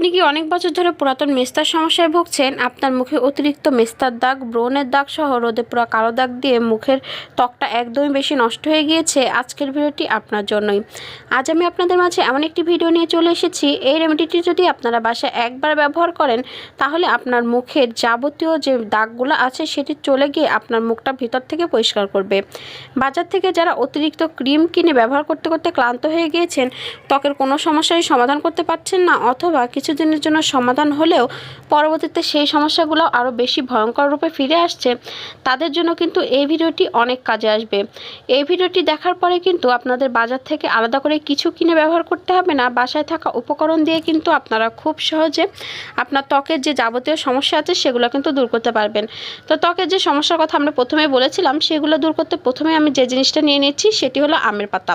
আপনি কি অনেক বছর ধরে পুরাতন মেস্তার সমস্যায় ভুগছেন? আপনার মুখে অতিরিক্ত মেস্তার দাগ, ব্রণের দাগ সহ রোদে পুরো কালো দাগ দিয়ে মুখের ত্বকটা একদমই বেশি নষ্ট হয়ে গিয়েছে আজকের ভিডিওটি আপনার জন্যই। আজ আমি আপনাদের মাঝে এমন একটি ভিডিও নিয়ে চলে এসেছি। এই রেমেডিটি যদি আপনারা বাসায় একবার ব্যবহার করেন, তাহলে আপনার মুখের যাবতীয় যে দাগগুলো আছে, সেটি চলে গিয়ে আপনার মুখটা ভিতর থেকে পরিষ্কার করবে। বাজার থেকে যারা অতিরিক্ত ক্রিম কিনে ব্যবহার করতে করতে ক্লান্ত হয়ে গিয়েছেন, ত্বকের কোনো সমস্যারই সমাধান করতে পারছেন না, অথবা কিছুদিনের জন্য সমাধান হলেও পরবর্তীতে সেই সমস্যাগুলো আরও বেশি ভয়ঙ্কর রূপে ফিরে আসছে, তাদের জন্য কিন্তু এই ভিডিওটি অনেক কাজে আসবে। এই ভিডিওটি দেখার পরে কিন্তু আপনাদের বাজার থেকে আলাদা করে কিছু কিনে ব্যবহার করতে হবে না, বাসায় থাকা উপকরণ দিয়ে কিন্তু আপনারা খুব সহজে আপনার ত্বকের যে যাবতীয় সমস্যা আছে সেগুলো কিন্তু দূর করতে পারবেন। তো ত্বকের যে সমস্যার কথা আমরা প্রথমে বলেছিলাম, সেগুলো দূর করতে প্রথমে আমি যে জিনিসটা নিয়ে নিচ্ছি সেটি হলো আমের পাতা।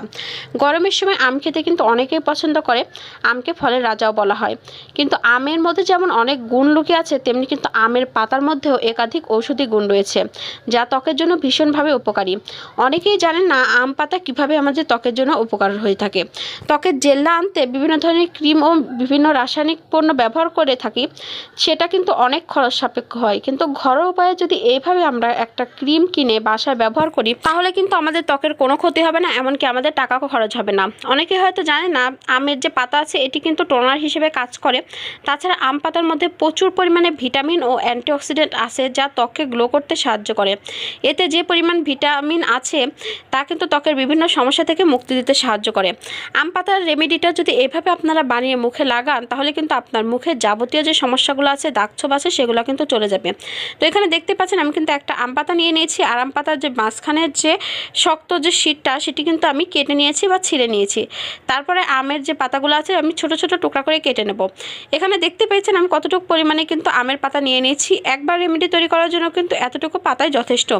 গরমের সময় আম খেতে কিন্তু অনেকেই পছন্দ করে, আমকে ফলের রাজাও বলা হয়। কিন্তু আমের মধ্যে যেমন অনেক গুণ লুকিয়ে আছে, তেমনি কিন্তু আমের পাতার মধ্যেও একাধিক ঔষধি গুণ রয়েছে, যা ত্বকের জন্য ভীষণভাবে উপকারী। অনেকেই জানেন না আম পাতা কীভাবে আমাদের ত্বকের জন্য উপকার হয়ে থাকে। ত্বকের জেল্লা আনতে বিভিন্ন ধরনের ক্রিম ও বিভিন্ন রাসায়নিক পণ্য ব্যবহার করে থাকি, সেটা কিন্তু অনেক খরচ সাপেক্ষ হয়। কিন্তু ঘরোয়া উপায়ে যদি এইভাবে আমরা একটা ক্রিম কিনে বাসায় ব্যবহার করি, তাহলে কিন্তু আমাদের ত্বকের কোনো ক্ষতি হবে না, এমনকি আমাদের টাকাও খরচ হবে না। অনেকে হয়তো জানে না, আমের যে পাতা আছে, এটি কিন্তু টোনার হিসেবে কাজ করে। তাছাড়া আম পাতার মধ্যে প্রচুর পরিমাণে ভিটামিন ও অ্যান্টিঅক্সিডেন্ট আছে যা ত্বককে গ্লো করতে সাহায্য করে। এতে যে পরিমাণ ভিটামিন আছে, তা কিন্তু ত্বকের বিভিন্ন সমস্যা থেকে মুক্তি দিতে সাহায্য করে। আম পাতার রেমেডিটা যদি এভাবে আপনারা বানিয়ে মুখে লাগান, তাহলে কিন্তু আপনার মুখের যাবতীয় যে সমস্যাগুলো আছে দাগ ছোপ আছে, সেগুলো কিন্তু চলে যাবে। তো এখানে দেখতে পাচ্ছেন, আমি কিন্তু একটা আম পাতা নিয়ে নিয়েছি, আর আম পাতার যে মাঝখানের যে শক্ত যে শীটটা সেটি কিন্তু আমি কেটে নিয়েছি বা ছিঁড়ে নিয়েছি। তারপরে আমের যে পাতাগুলো আছে, আমি ছোট ছোট টুকরা করে কেটে নেব। এখানে দেখতে পেয়েছেন আমি কতটুকু পরিমাণে কিন্তু আমের পাতা নিয়ে নিয়েছি। একবার রেমেডি তৈরি করার জন্য কিন্তু এতটুকু পাতাই যথেষ্ট।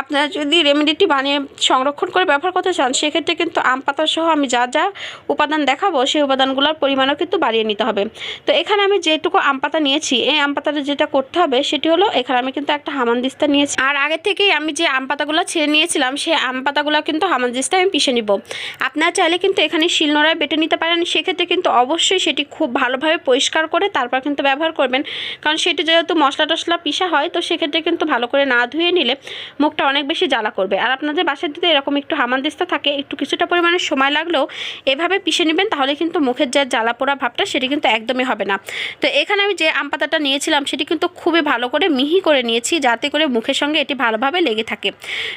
আপনারা যদি রেমেডিটি বানিয়ে সংরক্ষণ করে ব্যবহার করতে চান, সেক্ষেত্রে কিন্তু আম পাতা সহ আমি যা যা উপাদান দেখাবো, সেই উপাদানগুলোর পরিমাণও কিন্তু বাড়িয়ে নিতে হবে। তো এখানে আমি যেটুকু আম পাতা নিয়েছি, এই আম পাতাটা যেটা করতে হবে, সেটি হলো এখানে আমি কিন্তু একটা হামানদিস্তা নিয়েছি। আর আগে থেকেই আমি যে আম পাতাগুলো ছেড়ে নিয়েছিলাম, সেই আম পাতাগুলো কিন্তু হামানদিস্তা আমি পিষে নিব। আপনারা চাইলে কিন্তু এখানে শিলনোড়ায় বেটে নিতে পারেন, সেক্ষেত্রে কিন্তু অবশ্যই সেটি খুব ভালোভাবে পরিষ্কার করে তারপর কিন্তু ব্যবহার করবেন। কারণ সেটি যেহেতু মশলা টশলা পিষা হয়, তো সেক্ষেত্রে কিন্তু ভালো করে না ধুয়ে নিলে মুখটা অনেক বেশি জ্বালা করবে। আর আপনাদের বাসায় যদি এরকম একটু হামানদিস্তা থাকে, একটু কিছুটা পরিমাণে সময় লাগলেও এভাবে পিষে নেবেন, তাহলে কিন্তু মুখের যে জ্বালা পোড়া ভাবটা সেটি কিন্তু একদমই হবে না। তো এখানে আমি যে আম পাতাটা নিয়েছিলাম, সেটি কিন্তু খুবই ভালো করে মিহি করে নিয়েছি, যাতে করে মুখের সঙ্গে এটি ভালোভাবে লেগে থাকে।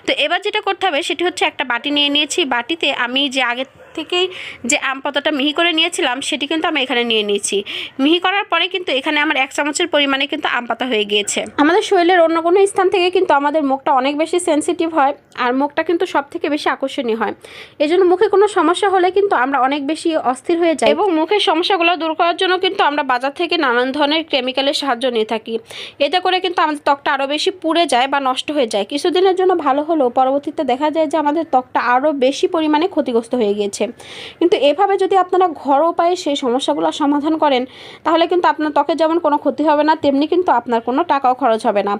তো এবার যেটা করতে হবে, সেটি হচ্ছে একটা বাটি নিয়ে নিয়েছি। বাটিতে আমি যে আগে থেকেই যে আম পাতাটা মিহি করে নিয়েছিলাম সেটি কিন্তু আমি এখানে নিয়ে নিয়েছি। মিহি করার পরে কিন্তু এখানে আমার এক চামচের পরিমাণে কিন্তু আম পাতা হয়ে গিয়েছে। আমাদের শরীরের অন্য কোনো স্থান থেকে কিন্তু আমাদের মুখটা অনেক বেশি সেন্সিটিভ হয় আর মুখটা কিন্তু সব থেকে বেশি আকর্ষণীয় হয়। এই জন্য মুখে কোনো সমস্যা হলে কিন্তু আমরা অনেক বেশি অস্থির হয়ে যাই। এবং মুখের সমস্যাগুলো দূর করার জন্য কিন্তু আমরা বাজার থেকে নানান ধরনের কেমিক্যালের সাহায্য নিয়ে থাকি। এতে করে কিন্তু আমাদের ত্বকটা আরও বেশি পুড়ে যায় বা নষ্ট হয়ে যায়। কিছুদিনের জন্য ভালো হলেও পরবর্তীতে দেখা যায় যে আমাদের ত্বকটা আরও বেশি পরিমাণে ক্ষতিগ্রস্ত হয়ে গিয়েছে। কিন্তু এভাবে যদি আপনারা ঘর উপায়ে সেই সমস্যাগুলো সমাধান করেন, তাহলে কিন্তু আপনার ত্বকের যেমন কোনো ক্ষতি হবে না, তেমনি কিন্তু আপনার কোনো টাকাও খরচ হবে না।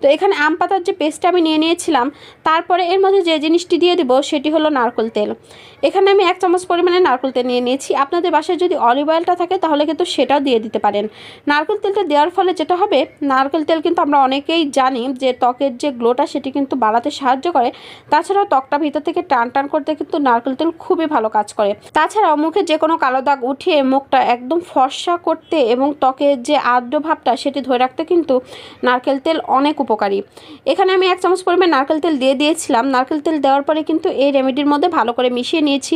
তো এখানে আম পাতার যে পেস্টটা আমি নিয়ে নিয়েছিলাম, তারপরে এর মধ্যে যে জিনিসটি দিয়ে দিব, সেটি হলো নারকেল তেল। এখানে আমি এক চামচ পরিমাণে নারকেল তেল নিয়ে নিয়েছি। আপনাদের বাসায় যদি অলিভ অয়েলটা থাকে, তাহলে কিন্তু সেটাও দিয়ে দিতে পারেন। নারকল তেলটা দেওয়ার ফলে যেটা হবে, নারকেল তেল কিন্তু আমরা অনেকেই জানি যে ত্বকের যে গ্লোটা সেটি কিন্তু বাড়াতে সাহায্য করে। তাছাড়াও ত্বকটা ভিতর থেকে টান টান করতে কিন্তু নারকেল তেল খুবই ভালো কাজ করে। তাছাড়াও মুখে যে কোনো কালো দাগ উঠিয়ে মুখটা একদম ফর্সা করতে এবং ত্বকের যে আর্দ্র ভাবটা সেটি ধরে রাখতে কিন্তু নারকেল তেল অনেক উপকারী। এখানে আমি এক চামচ পরিমাণ নারকেল তেল দিয়ে দিয়েছিলাম। নারকেল তেল দেওয়ার পরে কিন্তু এই রেমেডির মধ্যে ভালো করে মিশিয়ে নিয়েছি।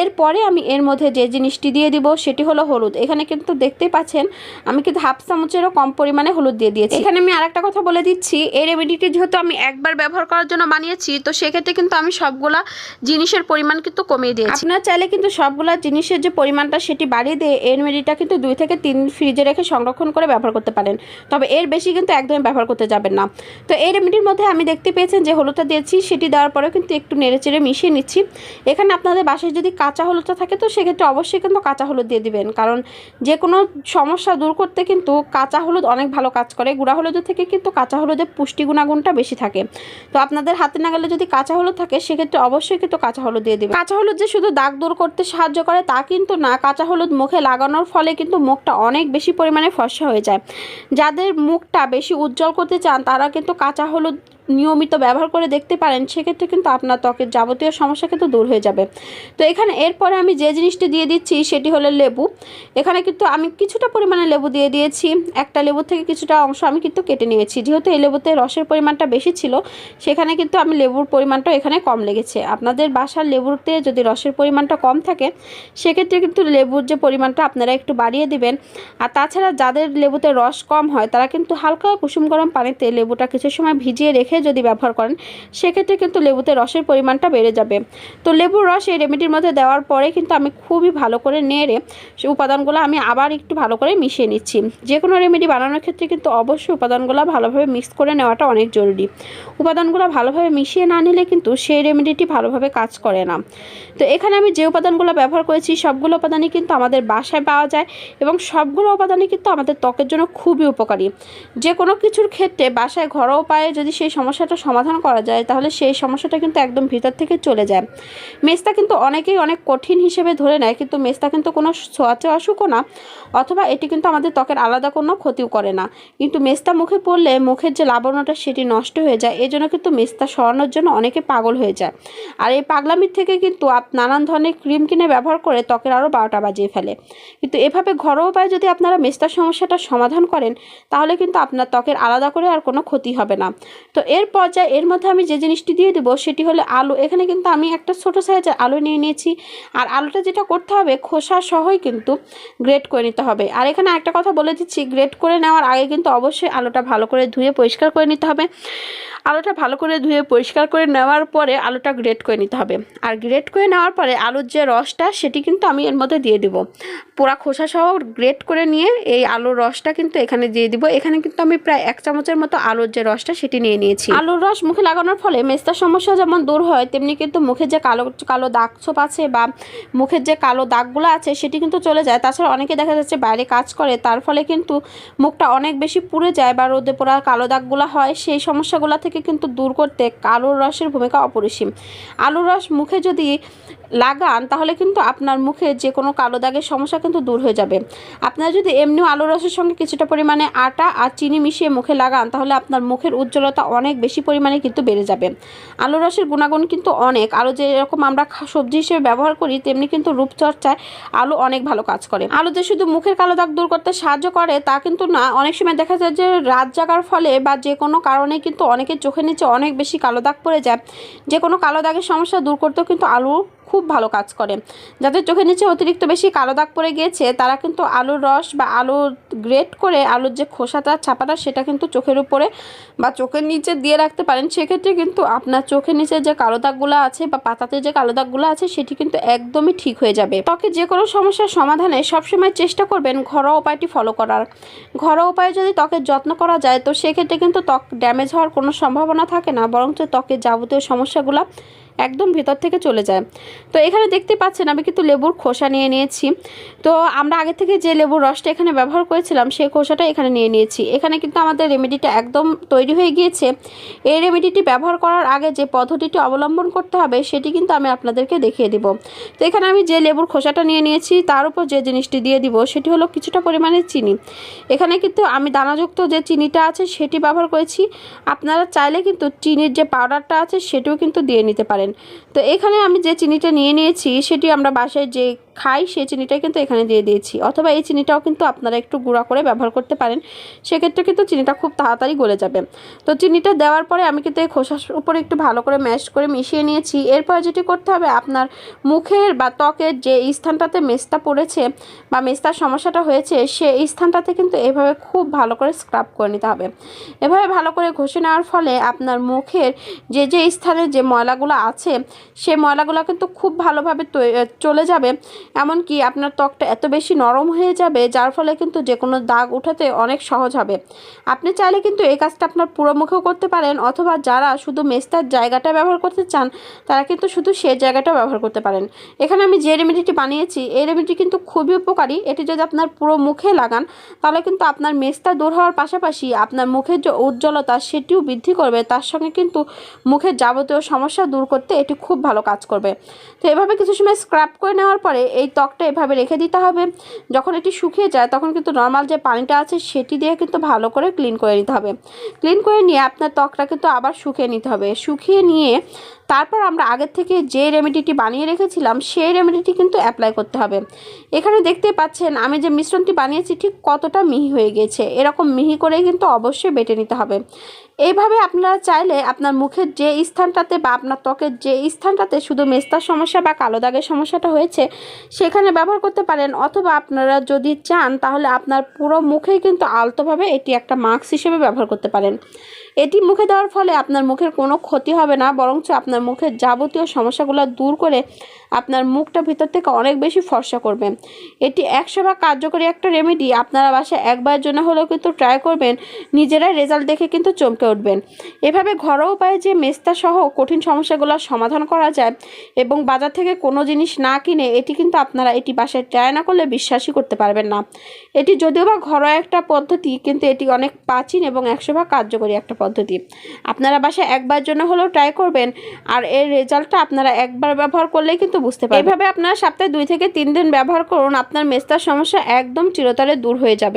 এরপরে আমি এর মধ্যে যে জিনিসটি দিয়ে দিব সেটি হলো হলুদ। এখানে কিন্তু দেখতেই পাচ্ছেন, আমি কিন্তু হাফ চামচেরও কম পরিমাণে হলুদ দিয়ে দিয়েছি। এখানে আমি আরেকটা কথা বলে দিচ্ছি, এই রেমেডিটি যেহেতু আমি একবার ব্যবহার করার জন্য বানিয়েছি, তো সেক্ষেত্রে কিন্তু আমি সবগুলা জিনিসের পরিমাণ কিন্তু কমিয়ে দিয়েছি। আপনারা চাইলে কিন্তু সবগুলা জিনিসের যে পরিমাণটা সেটি বাড়িয়ে দিয়ে এই রেমেডিটা কিন্তু দুই থেকে তিন ফ্রিজে রেখে সংরক্ষণ করে ব্যবহার করতে পারেন। তবে এর বেশি কিন্তু একদমই ব্যবহার করতে যাবেন না। তো এই রেমেডির মধ্যে আমি দেখতে পেয়েছেন যে হলুদটা দিয়েছি, সেটি দেওয়ার পরেও কিন্তু একটু নেড়ে চেড়ে মিশিয়ে নিচ্ছি। এখানে আপনাদের বাসায় যদি কাঁচা হলুদটা থাকে তো সেক্ষেত্রে অবশ্যই কিন্তু কাঁচা হলুদ দিয়ে দিবেন। কারণ যে কোনো সমস্যা দূর করতে কিন্তু কাঁচা হলুদ অনেক ভালো কাজ করে। গুঁড়া হলুদের থেকে কিন্তু কাঁচা হলুদের পুষ্টি গুণাগুণটা বেশি থাকে। তো আপনাদের হাতে নাগালে যদি কাঁচা হলুদ থাকে, সেক্ষেত্রে অবশ্যই কিন্তু কাঁচা হলুদ দিয়ে দিবেন। কাঁচা হলুদ যে শুধু দাগ দূর করতে সাহায্য করে, তা কিন্তু না। কাঁচা হলুদ মুখে লাগানোর ফলে কিন্তু মুখটা অনেক বেশি পরিমাণে ফর্সা হয়ে যায়। যাদের মুখটা বেশি উজ্জ্বল করতে চান, তারা কিন্তু কাঁচা হলুদ নিয়মিত ব্যবহার করে দেখতে পারেন, সেক্ষেত্রে কিন্তু আপনার ত্বকের যাবতীয় সমস্যা কিন্তু দূর হয়ে যাবে। তো এখানে এরপরে আমি যে জিনিসটি দিয়ে দিচ্ছি সেটি হলো লেবু। এখানে কিন্তু আমি কিছুটা পরিমাণে লেবু দিয়ে দিয়েছি। একটা লেবু থেকে কিছুটা অংশ আমি কিন্তু কেটে নিয়েছি। যেহেতু এই লেবুতে রসের পরিমাণটা বেশি ছিল, সেখানে কিন্তু আমি লেবুর পরিমাণটা এখানে কম লেগেছে। আপনাদের বাসার লেবুতে যদি রসের পরিমাণটা কম থাকে, সেক্ষেত্রে কিন্তু লেবুর যে পরিমাণটা আপনারা একটু বাড়িয়ে দিবেন। আর তাছাড়া যাদের লেবুতে রস কম হয়, তারা কিন্তু হালকা কুসুম গরম পানিতে লেবুটা কিছু সময় ভিজিয়ে রেখে যদি ব্যবহার করেন, সেক্ষেত্রে কিন্তু লেবুতে রসের পরিমাণটা বেড়ে যাবে। তো লেবুর রস এই রেমেডির মধ্যে দেওয়ার পরে কিন্তু আমি খুবই ভালো করে নেড়ে উপাদানগুলো আমি আবার একটু ভালো করে মিশিয়ে নিচ্ছি। যে কোনো রেমেডি বানানোর ক্ষেত্রে কিন্তু অবশ্যই উপাদানগুলো ভালোভাবে মিক্স করে নেওয়াটা অনেক জরুরি। উপাদানগুলো ভালোভাবে মিশিয়ে না নিলে কিন্তু সেই রেমেডিটি ভালোভাবে কাজ করে না। তো এখানে আমি যে উপাদানগুলো ব্যবহার করেছি, সবগুলো উপাদানই কিন্তু আমাদের বাসায় পাওয়া যায় এবং সবগুলো উপাদানই কিন্তু আমাদের ত্বকের জন্য খুবই উপকারী। যে কোনো কিছুর ক্ষেত্রে বাসায় ঘরোয়া উপায়ে যদি সেই সমস্যাটা সমাধান করা যায়, তাহলে সেই সমস্যাটা কিন্তু একদম ভিতর থেকে চলে যায়। মেস্তা কিন্তু অনেকেই অনেক কঠিন হিসেবে ধরে নেয়, কিন্তু মেস্তা কিন্তু কোনো ছোঁয়াচে অসুখও না, অথবা এটি কিন্তু আমাদের ত্বকের আলাদা কোনো ক্ষতিও করে না। কিন্তু মেস্তা মুখে পড়লে মুখের যে লাবণ্যটা সেটি নষ্ট হয়ে যায় এই জন্য কিন্তু মেস্তা সরানোর জন্য অনেকে পাগল হয়ে যায়। আর এই পাগলামির থেকে কিন্তু আপ, নানান ধরনের ক্রিম কিনে ব্যবহার করে ত্বকের আরও বারোটা বাজিয়ে ফেলে। কিন্তু এভাবে ঘরোয়া উপায়ে যদি আপনারা মেস্তার সমস্যাটা সমাধান করেন, তাহলে কিন্তু আপনার ত্বকের আলাদা করে আর কোনো ক্ষতি হবে না। তো এর পর্যায়ে এর মধ্যে আমি যে জিনিসটি দিয়ে দেবো সেটি হলো আলু। এখানে কিন্তু আমি একটা ছোটো সাইজের আলু নিয়ে নিয়েছি। আর আলুটা যেটা করতে হবে, খোসা সহই কিন্তু গ্রেট করে নিতে হবে। আর এখানে একটা কথা বলে দিচ্ছি, গ্রেট করে নেওয়ার আগে কিন্তু অবশ্যই আলুটা ভালো করে ধুয়ে পরিষ্কার করে নিতে হবে। আলুটা ভালো করে ধুয়ে পরিষ্কার করে নেওয়ার পরে আলুটা গ্রেট করে নিতে হবে। আর গ্রেট করে নেওয়ার পরে আলুর যে রসটা, সেটি কিন্তু আমি এর মধ্যে দিয়ে দিব। পোড়া খোসা সহ গ্রেট করে নিয়ে এই আলুর রসটা কিন্তু এখানে দিয়ে দিব। এখানে কিন্তু আমি প্রায় এক চামচের মতো আলুর যে রসটা, সেটি নিয়ে নিয়েছি। আলুর রস মুখে লাগানোর ফলে মেস্তার সমস্যা যেমন দূর হয়, তেমনি কিন্তু মুখের যে কালো কালো দাগ ছোপ আছে বা মুখের যে কালো দাগগুলো আছে সেটি কিন্তু চলে যায়। তাছাড়া অনেকে দেখা যাচ্ছে বাইরে কাজ করে, তার ফলে কিন্তু মুখটা অনেক বেশি পুড়ে যায় বা রোদে পোড়া কালো দাগগুলো হয়, সেই সমস্যাগুলো থেকে কিন্তু দূর করতে আলুর রসের ভূমিকা অপরিসীম। আলুর রস মুখে যদি লাগান, তাহলে কিন্তু আপনার মুখে যে কোনো কালো দাগের সমস্যা কিন্তু দূর হয়ে যাবে। আপনারা যদি এমনিও আলুর রসের সঙ্গে কিছুটা পরিমাণে আটা আর চিনি মিশিয়ে মুখে লাগান, তাহলে আপনার মুখের উজ্জ্বলতা অনেক বেশি পরিমাণে কিন্তু বেড়ে যাবে। আলু রসের গুণাগুণ কিন্তু অনেক। আলু যেরকম আমরা সবজি হিসেবে ব্যবহার করি, তেমনি কিন্তু রূপচর্চায় আলু অনেক ভালো কাজ করে। আলু যে শুধু মুখের কালো দাগ দূর করতে সাহায্য করে, তা কিন্তু না। অনেক সময় দেখা যায় যে রাত জাগার ফলে বা যে কোনো কারণে কিন্তু অনেকের চোখের নিচে অনেক বেশি কালো দাগ পড়ে যায়। যে কোনো কালো দাগের সমস্যা দূর করতেও কিন্তু আলু খুব ভালো কাজ করে। যাদের চোখের নিচে অতিরিক্ত বেশি কালো দাগ পড়ে গিয়েছে, তারা কিন্তু আলুর রস বা আলু গ্রেট করে আলুর যে খোসাটা, ছাপাটা, সেটা কিন্তু চোখের উপরে বা চোখের নিচে দিয়ে রাখতে পারেন। সেক্ষেত্রে কিন্তু আপনার চোখের নিচে যে কালো দাগগুলো আছে বা পাতাতে যে কালো দাগগুলো আছে, সেটি কিন্তু একদমই ঠিক হয়ে যাবে। ত্বকে যে কোনো সমস্যার সমাধানে সবসময় চেষ্টা করবেন ঘরোয়া উপায়টি ফলো করার। ঘরোয়া উপায়ে যদি ত্বকের যত্ন করা যায়, তো সেক্ষেত্রে কিন্তু ত্বক ড্যামেজ হওয়ার কোনো সম্ভাবনা থাকে না, বরঞ্চ ত্বকের যাবতীয় সমস্যাগুলো একদম ভেতর থেকে চলে যায়। তো এখানে দেখতে পাচ্ছেন, আমি কিন্তু লেবুর খোসা নিয়ে নিয়েছি। তো আমরা আগে থেকে যে লেবুর রসটা এখানে ব্যবহার করেছিলাম, সেই খোসাটা এখানে নিয়ে নিয়েছি। এখানে কিন্তু আমাদের রেমেডিটা একদম তৈরি হয়ে গিয়েছে। এই রেমেডিটি ব্যবহার করার আগে যে পদ্ধতিটি অবলম্বন করতে হবে, সেটি কিন্তু আমি আপনাদেরকে দেখিয়ে দিব। তো এখানে আমি যে লেবুর খোসাটা নিয়ে নিয়েছি, তার উপর যে জিনিসটি দিয়ে দিব, সেটি হলো কিছুটা পরিমাণে চিনি। এখানে কিন্তু আমি দানাযুক্ত যে চিনিটা আছে, সেটি ব্যবহার করেছি। আপনারা চাইলে কিন্তু চিনির যে পাউডারটা আছে, সেটিও কিন্তু দিয়ে নিতে পারেন। তো এখানে আমি যে চিনিটা নিয়ে নিয়েছি সেটি আমরা বাসায় যে খাই, সেই চিনিটাই কিন্তু এখানে দিয়ে দিয়েছি। অথবা এই চিনিটাও কিন্তু আপনারা একটু গুঁড়া করে ব্যবহার করতে পারেন। সেক্ষেত্রে কিন্তু চিনিটা খুব তাড়াতাড়ি গলে যাবে। তো চিনিটা দেওয়ার পরে আমি কিন্তু এই খোসার উপরে একটু ভালো করে ম্যাশ করে মিশিয়ে নিয়েছি। এরপর যেটি করতে হবে, আপনার মুখের বা ত্বকের যে স্থানটাতে মেস্তা পড়েছে বা মেস্তার সমস্যাটা হয়েছে সেই স্থানটাতে কিন্তু এভাবে খুব ভালো করে স্ক্রাব করে নিতে হবে। এভাবে ভালো করে ঘষে নেওয়ার ফলে আপনার মুখের যে যে স্থানে যে ময়লাগুলো আছে, সে ময়লাগুলো কিন্তু খুব ভালোভাবে চলে যাবে। এমনকি আপনার ত্বকটা এত বেশি নরম হয়ে যাবে, যার ফলে কিন্তু যে কোনো দাগ উঠাতে অনেক সহজ হবে। আপনি চাইলে কিন্তু এই কাজটা আপনার পুরো মুখেও করতে পারেন, অথবা যারা শুধু মেস্তার জায়গাটা ব্যবহার করতে চান, তারা কিন্তু শুধু সে জায়গাটাও ব্যবহার করতে পারেন। এখানে আমি যে রেমেডিটি বানিয়েছি, এই রেমেডি কিন্তু খুবই উপকারী। এটি যদি আপনার পুরো মুখে লাগান, তাহলে কিন্তু আপনার মেস্তা দূর হওয়ার পাশাপাশি আপনার মুখের যে উজ্জ্বলতা, সেটিও বৃদ্ধি করবে। তার সঙ্গে কিন্তু মুখের যাবতীয় সমস্যা দূর করতে এটি খুব ভালো কাজ করবে। তো এভাবে কিছু সময় স্ক্রাব করে নেওয়ার পরে এই ত্বকটা এভাবে রেখে দিতে হবে। যখন এটি শুকিয়ে যায়, তখন কিন্তু নর্মাল যে পানিটা আছে, সেটি দিয়ে কিন্তু ভালো করে ক্লিন করে নিতে হবে। ক্লিন করে নিয়ে আপনার ত্বকটা কিন্তু আবার শুকিয়ে নিতে হবে। শুকিয়ে নিয়ে তারপর আমরা আগের থেকে যে রেমেডিটি বানিয়ে রেখেছিলাম, সেই রেমেডিটি কিন্তু অ্যাপ্লাই করতে হবে। এখানে দেখতে পাচ্ছেন, আমি যে মিশ্রণটি বানিয়েছি, ঠিক কতটা মিহি হয়ে গেছে। এরকম মিহি করেই কিন্তু অবশ্যই বেটে নিতে হবে। এইভাবে আপনারা চাইলে আপনার মুখের যে স্থানটাতে বা আপনার ত্বকের যে স্থানটাতে শুধু মেস্তার সমস্যা বা কালো দাগের সমস্যাটা হয়েছে, সেখানে ব্যবহার করতে পারেন। অথবা আপনারা যদি চান, তাহলে আপনার পুরো মুখেই কিন্তু আলতোভাবে এটি একটা মাস্ক হিসেবে ব্যবহার করতে পারেন। এটি মুখে দেওয়ার ফলে আপনার মুখের কোনো ক্ষতি হবে না, বরঞ্চ আপনার মুখের যাবতীয় সমস্যাগুলো দূর করে আপনার মুখটা ভিতর থেকে অনেক বেশি ফর্সা করবে। এটি একশো ভাগ কার্যকরী একটা রেমেডি আপনারা বাসায় একবার জন্য হলেও কিন্তু ট্রাই করবেন, নিজেরাই রেজাল্ট দেখে কিন্তু চমকে উঠবেন। এভাবে ঘরোয়া উপায়ে যে মেস্তা সহ কঠিন সমস্যাগুলো সমাধান করা যায় এবং বাজার থেকে কোনো জিনিস না কিনে, এটি কিন্তু আপনারা এটি বাসায় ট্রাই না করলে বিশ্বাসই করতে পারবেন না। এটি যদিও বা ঘরোয়া একটা পদ্ধতি, কিন্তু এটি অনেক প্রাচীন এবং একশো ভাগ কার্যকরী একটা পদ্ধতি। আপনারা বাসায় একবার জন্য হলেও ট্রাই করবেন, আর এর রেজাল্টটা আপনারা একবার ব্যবহার করলেই কিন্তু বুঝতে পারবেন এভাবে আপনারা সপ্তাহে দুই থেকে তিন দিন ব্যবহার করুন, আপনার মেস্তার সমস্যা একদম চিরতরে দূর হয়ে যাবে।